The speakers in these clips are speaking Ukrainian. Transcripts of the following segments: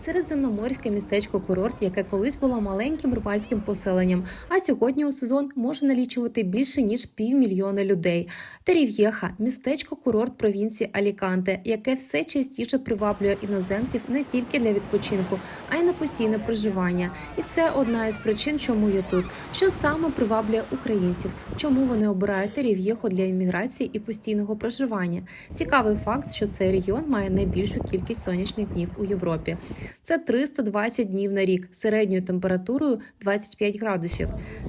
Середземноморське містечко курорт, яке колись було маленьким рибальським поселенням, а сьогодні у сезон може налічувати більше ніж півмільйона людей. Терів'єха містечко курорт провінції Аліканте, яке все частіше приваблює іноземців не тільки для відпочинку, а й на постійне проживання. І це одна із причин, чому я тут. Що саме приваблює українців, чому вони обирають Терів'єху для імміграції і постійного проживання. Цікавий факт, що цей регіон має найбільшу кількість сонячних днів у Європі. Це 320 днів на рік середньою температурою 25 градусів.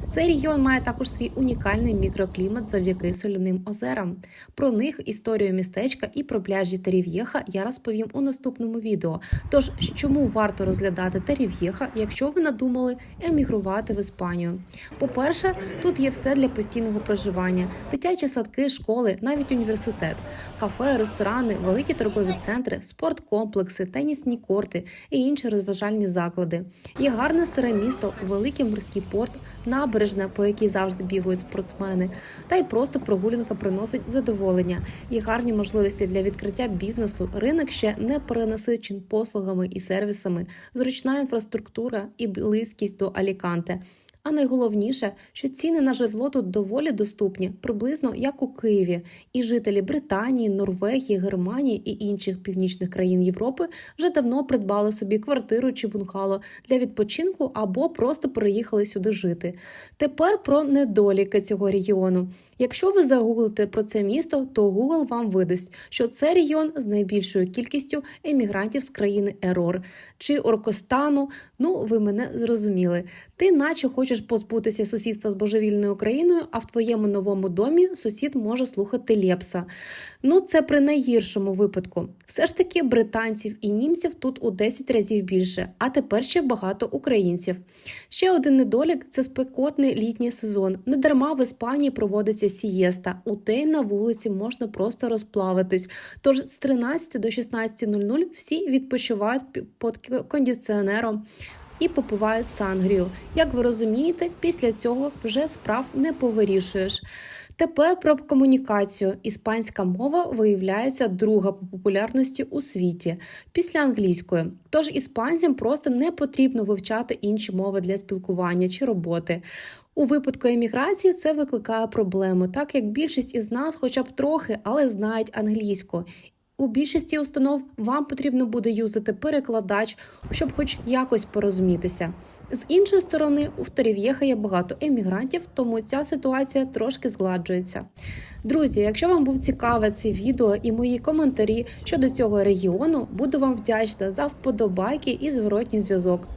Цей регіон має також свій унікальний мікроклімат завдяки соляним озерам. Про них, історію містечка і про пляжі Терів'єха я розповім у наступному відео. Тож, чому варто розглядати Терів'єха, якщо ви надумали емігрувати в Іспанію? По-перше, тут є все для постійного проживання: дитячі садки, школи, навіть університет, кафе, ресторани, великі торгові центри, спорткомплекси, тенісні корти і інші розважальні заклади. Є гарне старе місто, великий морський порт, набережна, по якій завжди бігають спортсмени, та й просто прогулянка приносить задоволення. Є гарні можливості для відкриття бізнесу. Ринок ще не перенасичен послугами і сервісами, зручна інфраструктура і близькість до Аліканте. А найголовніше, що ціни на житло тут доволі доступні, приблизно як у Києві. І жителі Британії, Норвегії, Германії і інших північних країн Європи вже давно придбали собі квартиру чи бункало для відпочинку або просто переїхали сюди жити. Тепер про недоліки цього регіону. Якщо ви загуглите про це місто, то Google вам видасть, що це регіон з найбільшою кількістю емігрантів з країни Ерор чи Оркостану. Ну, ви мене зрозуміли. Ти, наче хочеш позбутися сусідства з божевільною країною, а в твоєму новому домі сусід може слухати Лепса. Ну, це при найгіршому випадку. Все ж таки, британців і німців тут у 10 разів більше, а тепер ще багато українців. Ще один недолік це спекотний літній сезон. Недарма в Іспанії проводиться сієста. У день на вулиці можна просто розплавитись. Тож з 13 до 16.00 всі відпочивають під кондиціонером і попивають сангрію. Як ви розумієте, після цього вже справ не повирішуєш. Тепер про комунікацію. Іспанська мова виявляється друга по популярності у світі після англійської. Тож іспанцям просто не потрібно вивчати інші мови для спілкування чи роботи. У випадку еміграції це викликає проблему, так як більшість із нас, хоча б трохи, але знають англійську. У більшості установ вам потрібно буде юзати перекладач, щоб хоч якось порозумітися. З іншої сторони, у Вторів'єха є багато емігрантів, тому ця ситуація трошки згладжується. Друзі, якщо вам був цікаве це відео і мої коментарі щодо цього регіону, буду вам вдячна за вподобайки і зворотній зв'язок.